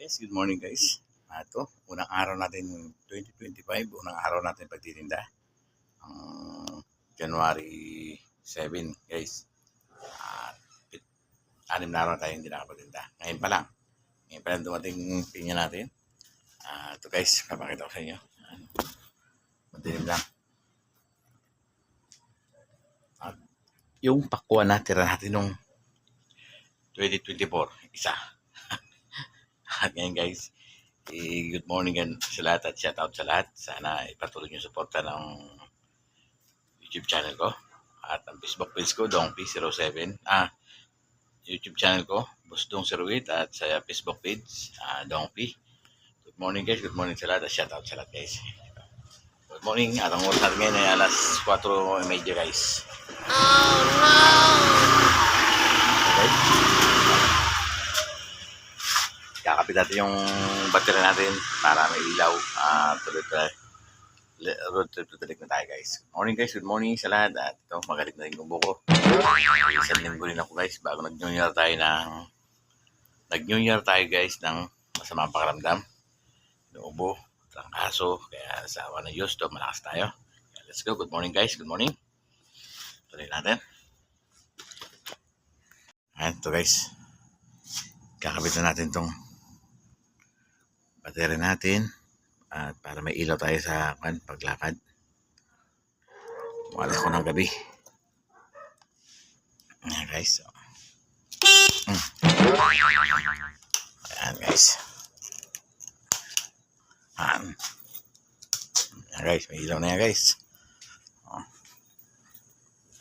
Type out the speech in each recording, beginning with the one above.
Yes, good morning guys. Ito, unang araw natin 2025, unang araw natin pagtitinda. Ang January 7 guys. At pit- anim na araw tayo hindi nakapagtinda. Ngayon pa lang. Ngayon pa lang dumating pinya natin. Ah, ito guys, papakita ko sa inyo. Madilim lang. At yung pakuan na tira natin nung 2024, isa. At ngayon guys, eh, good morning gan sa lahat at shout out sa lahat. Sana ipatuloy niyo suporta ng YouTube channel ko at ang Facebook page ko, Dongp07. Ah, YouTube channel ko, Boss Dong 08 at sa Facebook page, ah, Dongp. Good morning guys, good morning sa lahat at shout out sa lahat guys. Good morning, at ang oras ngayon ay alas 4.30 guys. Okay. Kakapit natin yung battery natin para may ilaw. Ah, tuloy. Le- Road trip to na tayo guys. Morning guys, good morning sa lahat. At ito, magaling na rin yung buko. Isang linggo rin ako guys bago nag-new year tayo ng nag-new year tayo guys ng masamang pakiramdam. Nuubo, trangkaso, kaya sa awa ng Diyos, to, malakas tayo. Kaya let's go. Good morning guys, good morning. Tuloy natin. Ayan, ito guys. Kakabit na natin tong battery natin at para may ilaw tayo sa kan paglakad. Wala ko ng gabi. Ayan guys. So. Mm. Ayan guys. Ayan. Ayan guys, may ilaw na yan guys. Oh.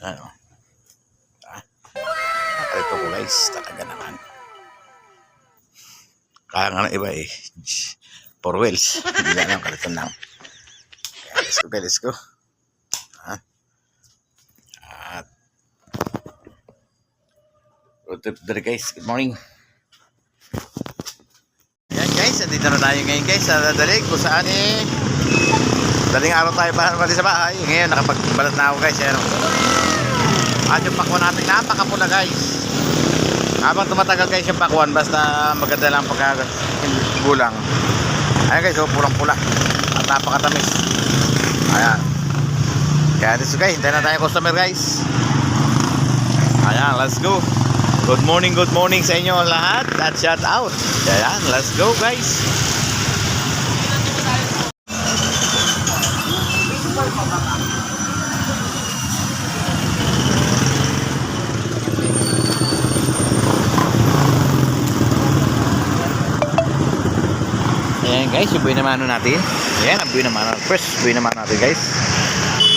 Ayan oh. Ah. Ito ko guys, talaga naman. Kaya nga ng iba eh. Four wheels. Hindi na lang kalitan lang. Kaya let's go, guys, let's go. Ha? At road trip to the guys. Good morning. Yan guys, andito na tayo ngayon guys sa Dadalig kung saan eh daling araw tayo pa pati sa bahay. Ngayon nakapagbalat na ako guys. Ayan. oh. At yung pakwa natin napakapula guys. Habang tumatagal guys yung pakuan, basta maganda lang pagka gulang. Ayan guys, oh, pulang-pula. At napakatamis. Ayan. Kaya dito guys, hintayin na tayo customer guys. Ayan, let's go. Good morning, good morning sa inyo lahat at shout out. Ayan, let's go guys. Ayan guys, yung buhay na mano natin. Ayan, ang buhay na mano. First, buhay na mano natin guys.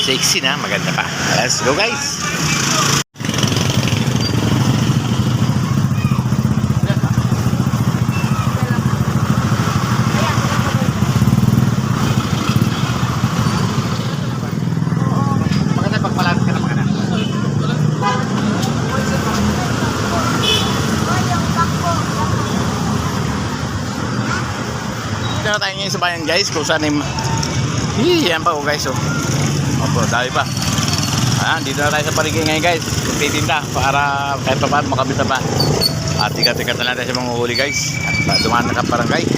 Sexy na, maganda pa. Let's go guys. Na tayo ngayon sa bayan guys kung saan yung... Hii, yan pa oh guys oh. Opo, dami pa. Ayan, dito na tayo sa paligid ngayon guys. Titinda para kahit pa paano makabita pa. At tikat-tikat na tayo sa mga huli guys. At dumaan na ka barangay.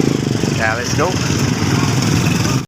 Kaya let's go.